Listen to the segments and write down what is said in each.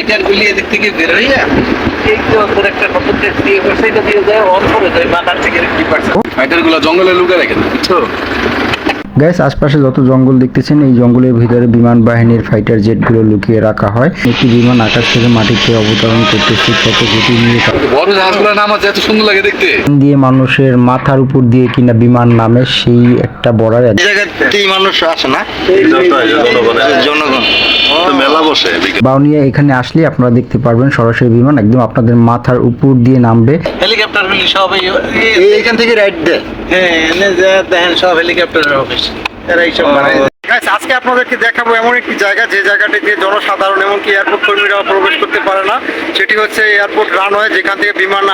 Fighter গুলি এদিক থেকে বের হইয়া এই তো একটা নতুন দিয়ে করছে দিয়ে যায় অন করে যায় মাথার থেকে কি পারছে ফাইটারগুলো জঙ্গলে লুকে রাখে বুঝছ গ্যাস আশপাশে যত জঙ্গল দেখতেছেন এই জঙ্গলের ভিতরে বিমান বাহিনীর ফাইটার জেটগুলো লুকিয়ে রাখা হয়। একটি বিমান আকাশ থেকে মাটিতে অবতরণ করতেছে কত গতি নিয়ে বড় জাহাজগুলোর নাম আছে এত সুন্দর লাগে দেখতে। দিয়ে মানুষের মাথার উপর দিয়ে কিনা বিমান নামে সেই একটা জায়গাতেই মানুষ আসে না? জনগণ। মেলা বসে বাউনিয়া এখানে আসলে আপনারা দেখতে পারবেন সরাসরি বিমান একদম আপনাদের মাথার উপর দিয়ে নামবে। হেলিকপ্টার সব এইখান থেকে রাইট দেয় হ্যাঁ দেখেন সব হেলিকপ্টারের অফিস এরা এইসব বানায় Guys, আজকে আপনাদেরকে দেখাবো এমন একটি জায়গা যে জায়গাটিতে জনসাধারণ এমনকি এয়ারপোর্ট কর্মীরা প্রবেশ করতে পারে না। সেটি হচ্ছে এয়ারপোর্ট রানওয়ে যেখান থেকে বিমান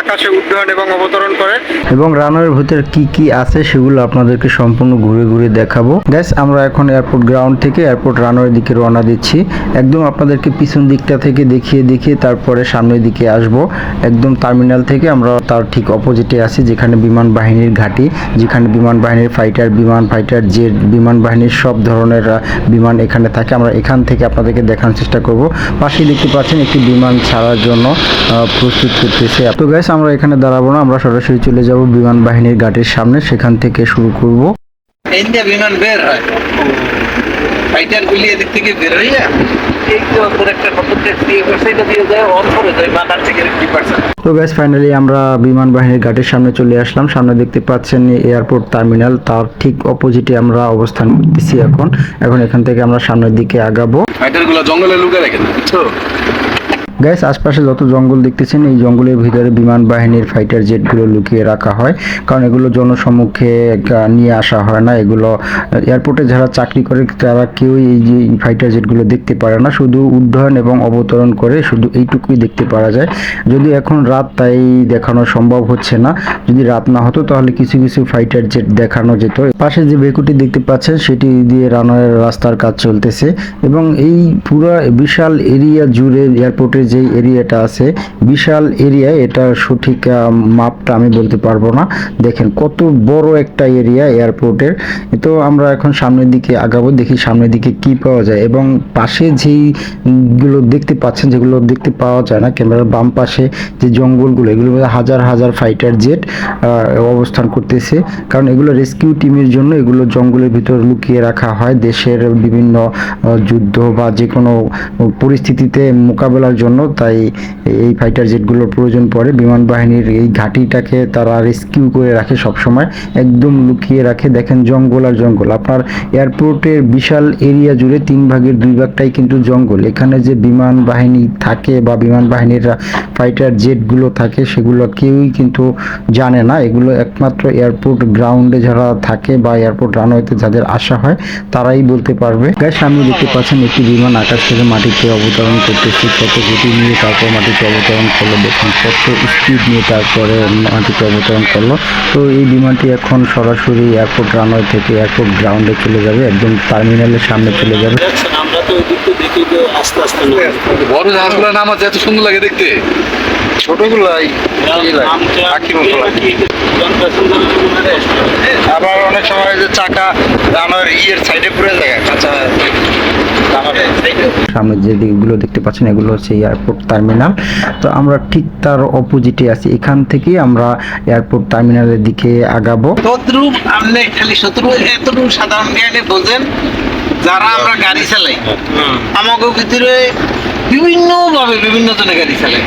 আকাশে উড্ডয়ন এবং অবতরণ করে। এবং রানওয়ের ভিতরে কি কি আছে সেগুলো আপনাদেরকে সম্পূর্ণ ঘুরে ঘুরে দেখাবো। গ্যাস আমরা এখন এয়ারপোর্ট গ্রাউন্ড থেকে এয়ারপোর্ট রানওয়ের দিকে রওনা দিচ্ছি। একদম আপনাদেরকে পিছন দিকটা থেকে দেখিয়ে দেখিয়ে তারপরে সামনের দিকে আসব। একদম টার্মিনাল থেকে আমরা তার ঠিক অপোজিটে আছি যেখানে বিমান বাহিনীর ঘাঁটি যেখানে বিমান বাহিনীর ফাইটার বিমান ফাইটার জেট বিমান বাহিনীর সব ধরনের বিমান এখানে থাকে। আমরা এখান থেকে আপনাদেরকে দেখানোর চেষ্টা করব। পাশেই দেখতে পাচ্ছেন একটি বিমান ছাড়ার জন্য প্রস্তুত করতেছে। তো গ্যাস আমরা এখানে দাঁড়াবো না। আমরা সরাসরি চলে যাব বিমান বাহিনীর ঘাটের সামনে। সেখান থেকে শুরু করব। ইন্ডিয়া বিমান বের হয়। ফাইটার গুলি এদিক থেকে বের এই তো গ্যাস ফাইনালি আমরা বিমান বাহিনীর ঘাটের সামনে চলে আসলাম। সামনে দেখতে পাচ্ছেন এয়ারপোর্ট টার্মিনাল তার ঠিক অপোজিটে আমরা অবস্থান করতেছি এখন। এখন এখান থেকে আমরা সামনের দিকে আগাবো। ফাইটার জঙ্গলে লুকে রাখে গ্যাস আশপাশে যত জঙ্গল দেখতেছেন, এই জঙ্গলের ভিতরে বিমান বাহিনীর ফাইটার জেটগুলো লুকিয়ে রাখা হয়। কারণ এগুলো জনসম্মুখে নিয়ে আসা হয় না। এগুলো এয়ারপোর্টে যারা চাকরি করে, তারা কেউই এই যে ফাইটার জেটগুলো দেখতে পারে না। শুধু উড্ডয়ন এবং অবতরণ করে শুধু এইটুকুই দেখতে পারা যায়। যদি এখন রাত তাই দেখানো সম্ভব হচ্ছে না। যদি রাত না হতো, তাহলে কিছু কিছু ফাইটার জেট দেখানো যেত। পাশে যে বেকুটি দেখতে পাচ্ছেন, সেটি দিয়ে রানওয়ের রাস্তার কাজ চলতেছে। এবং এই পুরো বিশাল এরিয়া জুড়ে এয়ারপোর্টের যে এরিয়াটা আছে, বিশাল এরিয়া এটা সঠিক মাপটা আমি বলতে পারব না। দেখেন, কত বড় একটা এরিয়া এয়ারপোর্টের। তো আমরা এখন সামনের দিকে আগাবো, দেখি সামনের দিকে কি পাওয়া যায়। এবং পাশে যেই গুলো দেখতে পাচ্ছেন, যেগুলো দেখতে পাওয়া যায় না, ক্যামেরার বাম পাশে যে জঙ্গলগুলো, এগুলো হাজার হাজার ফাইটার জেট অবস্থান করতেছে। কারণ এগুলো রেস্কিউ টিমের জন্য এগুলো জঙ্গলের ভিতর লুকিয়ে রাখা হয়। দেশের বিভিন্ন যুদ্ধ বা যে কোনো পরিস্থিতিতে মোকাবেলার জন্য তাই এই ফাইটার জেটগুলোর প্রয়োজন পড়ে। বিমান বাহিনীর এই ঘাঁটিটাকে তারা রেস্কিউ করে রাখে সব সময় একদম লুকিয়ে রাখে। দেখেন জঙ্গল আর জঙ্গল। আপনার এয়ারপোর্টের বিশাল এরিয়া জুড়ে তিন ভাগের দুই ভাগটাই কিন্তু জঙ্গল। এখানে যে বিমান বাহিনী থাকে বা বিমান বাহিনীর ফাইটার জেটগুলো থাকে, সেগুলো কেউই কিন্তু জানে না। এগুলো একমাত্র এয়ারপোর্ট গ্রাউন্ডে যারা থাকে বা এয়ারপোর্ট রানওয়েতে যাদের আসা হয়, তারাই বলতে পারবে। গায়ে সামনে দেখতে পাচ্ছেন একটি বিমান আকাশ থেকে মাটিতে অবতরণ করতেছে। কত গতি নিয়ে তারপর মাটিতে অবতরণ করল দেখুন কত স্পিড নিয়ে তারপরে মাটিতে অবতরণ করল। তো এই বিমানটি এখন সরাসরি এয়ারপোর্ট রানওয়ে থেকে এয়ারপোর্ট গ্রাউন্ডে চলে যাবে একদম টার্মিনালের সামনে চলে যাবে। আমরা তো ওই দিক দেখি যে আস্তে আস্তে বড় জাহাজগুলো নাম এত সুন্দর লাগে দেখতে। ছোটগুলাই আবার অনেক সময় যে চাকা রানওয়ের ইয়ের সাইডে পুরে যায় কাঁচা সামনে যে দিকগুলো দেখতে পাচ্ছেন এগুলো হচ্ছে এয়ারপোর্ট টার্মিনাল তো আমরা ঠিক তার অপোজিটে আছি। এখান থেকেই আমরা এয়ারপোর্ট টার্মিনালের দিকে আগাবো। তদ্রুপ আপনি খালি শত্রু এতটুকু সাধারণ জ্ঞানে বোঝেন যারা আমরা গাড়ি চালাই আমাকে ভিতরে বিভিন্ন ভাবে বিভিন্ন জনে গাড়ি চালায়।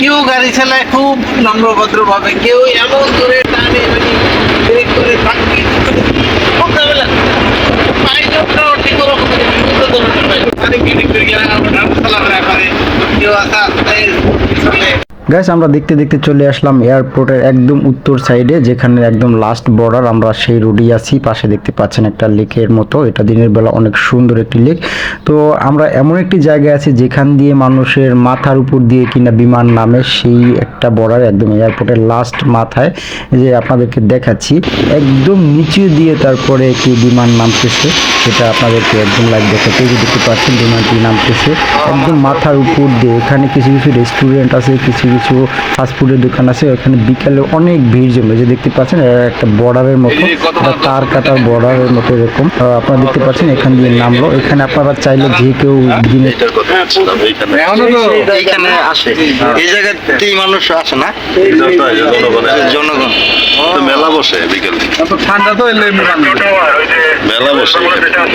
কেউ গাড়ি চালায় খুব নম্রভদ্র ভাবে কেউ এমন করে টানে মানে করে থাকবে সকালবেলা পাইলটরা ঠিক ওরকম, বিভিন্ন ধরনের চলাফেরা করে কেউ আসা আস্তে গাইস আমরা দেখতে দেখতে চলে আসলাম এয়ারপোর্টের একদম উত্তর সাইডে যেখানে একদম লাস্ট বর্ডার আমরা সেই রোডই আছি। পাশে দেখতে পাচ্ছেন একটা লেকের মতো। এটা দিনের বেলা অনেক সুন্দর একটি লেক তো আমরা এমন একটি জায়গায় আছি যেখান দিয়ে মানুষের মাথার উপর দিয়ে কিনা বিমান নামে সেই একটা বর্ডার একদম এয়ারপোর্টের লাস্ট মাথায় যে আপনাদেরকে দেখাচ্ছি। একদম নিচু দিয়ে তারপরে একটি বিমান নামতেছে। সেটা আপনাদেরকে একদম লাইভ দেখাতে দেখতে পাচ্ছেন বিমানটি নামতেছে। একদম মাথার উপর দিয়ে এখানে কিছু কিছু রেস্টুরেন্ট আছে কিছু কিছু ফাস্টফুডের দোকান আছে ওখানে বিকালে অনেক ভিড় জমে। যে দেখতে পাচ্ছেন একটা বর্ডারের মতো তার কাটার বর্ডারের মতো এরকম। আপনারা দেখতে পাচ্ছেন এখান দিয়ে নামলো। এখানে আপনারা চাইলে যে কেউ এইখানে। এইখানে আসে। এই জায়গাতেই মানুষ আসে না? জনগণ। মেলা বসে বিকেলে। ঠান্ডা তো মেলা বসে এখানে।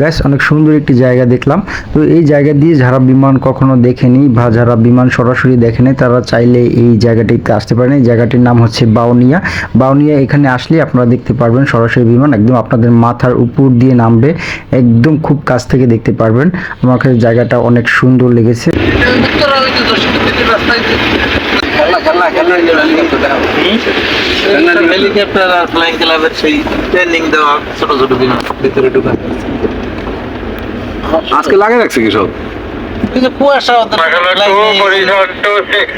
গ্যাস অনেক সুন্দর একটি জায়গা দেখলাম। তো এই জায়গা দিয়ে যারা বিমান কখনো দেখেনি বা যারা বিমান সরাসরি দেখেনি, তারা চাইলে এই জায়গাটিতে আসতে পারেন। এই জায়গাটির নাম হচ্ছে বাউনিয়া। বাউনিয়া এখানে আসলে আপনারা দেখতে পারবেন সরাসরি বিমান। একদম আপনাদের মাথার উপর দিয়ে নামবে। একদম খুব কাছ থেকে দেখতে পারবেন। আমার কাছে জায়গাটা অনেক সুন্দর লেগেছে। হেলিকপ্টার আর ফ্লাইং ক্লাবের সেই ট্রেনিং দেওয়া ছোট ছোট বিমান ভিতরে ঢুকা আজকে লাগে রাখছে কি সব কিন্তু কুয়াশা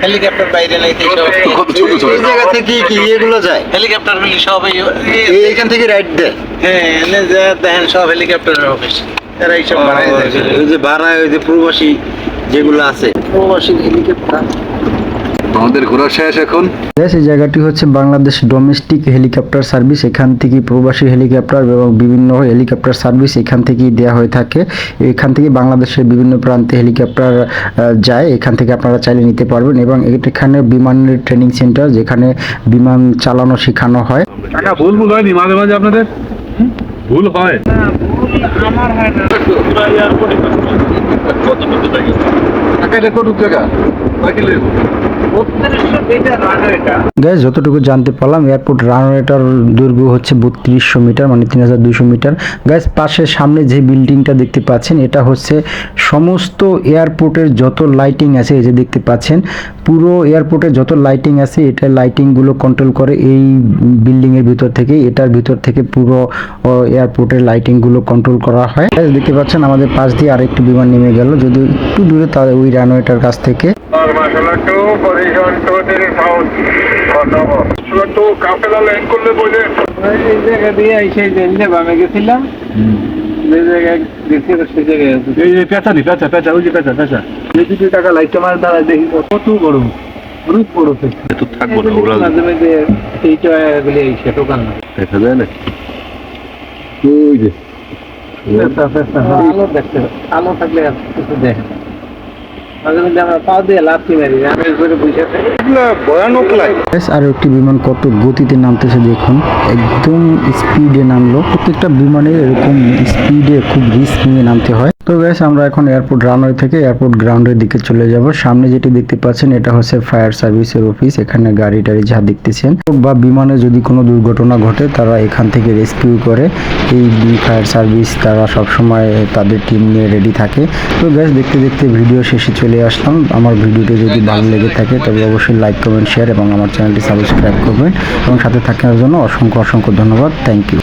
হেলিকপ্টার বাইরে নাই তো সব- কত ছোট ছোট। এই জায়গা থেকে কি এগুলো যায়? হেলিকপ্টার গুলি সব এই- এই- এইখান থেকে রাইড দেয় হ্যাঁ দেখেন সব হেলিকপ্টারের অফিস এরা এইসব বানাই ওই যে ভাড়া ওই যে প্রবাসী যেগুলো আছে। প্রবাসী হেলিকপ্টার। আমাদের ঘোরা শেষ এখন? এই জায়গাটি হচ্ছে বাংলাদেশ ডোমেস্টিক হেলিকপ্টার সার্ভিস এখান থেকে প্রবাসী হেলিকপ্টার এবং বিভিন্ন হেলিকপ্টার সার্ভিস এখান থেকেই দেওয়া হয়ে থাকে। এখান থেকে বাংলাদেশের বিভিন্ন প্রান্তে হেলিকপ্টার যায়। এখান থেকে আপনারা চাইলে নিতে পারবেন এবং এখানে বিমানের ট্রেনিং সেন্টার যেখানে বিমান চালানো শেখানো হয়। ভুল ভুল হয়নি মাঝে মাঝে আপনাদের? ভুল হয়। এটা কিলো গ্যাস যতটুকু জানতে পারলাম এয়ারপোর্ট রানওয়েটার দৈর্ঘ্য হচ্ছে বত্রিশশো মিটার মানে তিন হাজার দুশো মিটার। গ্যাস পাশের সামনে যে বিল্ডিংটা দেখতে পাচ্ছেন এটা হচ্ছে সমস্ত এয়ারপোর্টের যত লাইটিং আছে এই যে দেখতে পাচ্ছেন পুরো এয়ারপোর্টে যত লাইটিং আছে এটা লাইটিংগুলো কন্ট্রোল করে এই বিল্ডিংয়ের ভিতর থেকে এটার ভিতর থেকে পুরো এয়ারপোর্টের লাইটিংগুলো কন্ট্রোল করা হয়। Guys, দেখতে পাচ্ছেন আমাদের পাশ দিয়ে আরেকটি বিমান নেমে গেল যদিও একটু দূরে তার ওই রানওয়েটার কাছ থেকে। এই জায়গা দিয়ে সেই যে বামে গেছিলাম। যে জায়গায় গেছি সেই জায়গায় এই যে পেঁচা পেঁচা পেঁচা ওই যে পেঁচা পেঁচা। যে দুটো টাকা লাইট আমার দ্বারা দেখি কত বড় অনেক বড় থাকব না ওরা মাঝে মাঝে এই চয়াগুলি এই সে না। দেখা যায় না? ওই যে। আলো দেখতে আলো থাকলে কিছু দেখে বিমান কত গতিতে নামতেছে দেখুন। একদম স্পিডে নামলো। প্রত্যেকটা এরকম স্পিডে খুব রিস্ক নিয়ে নামতে হয়। তো গ্যাস আমরা এখন এয়ারপোর্ট রানওয়ে থেকে এয়ারপোর্ট গ্রাউন্ডের দিকে চলে যাব। সামনে যেটি দেখতে পাচ্ছেন, এটা হচ্ছে ফায়ার সার্ভিসের অফিস এখানে গাড়ি টাড়ি যা দেখতেছেন, বা বিমানে যদি কোনো দুর্ঘটনা ঘটে, তারা এখান থেকে রেস্কিউ করে। এই ফায়ার সার্ভিস তারা সবসময় তাদের টিম নিয়ে রেডি থাকে। তো গ্যাস দেখতে দেখতে ভিডিও শেষে চলে আসলাম। আমার ভিডিওটি যদি ভালো লেগে থাকে তবে অবশ্যই লাইক কমেন্ট শেয়ার এবং আমার চ্যানেলটি সাবস্ক্রাইব করবেন। এবং সাথে থাকার জন্য অসংখ্য অসংখ্য ধন্যবাদ। Thank you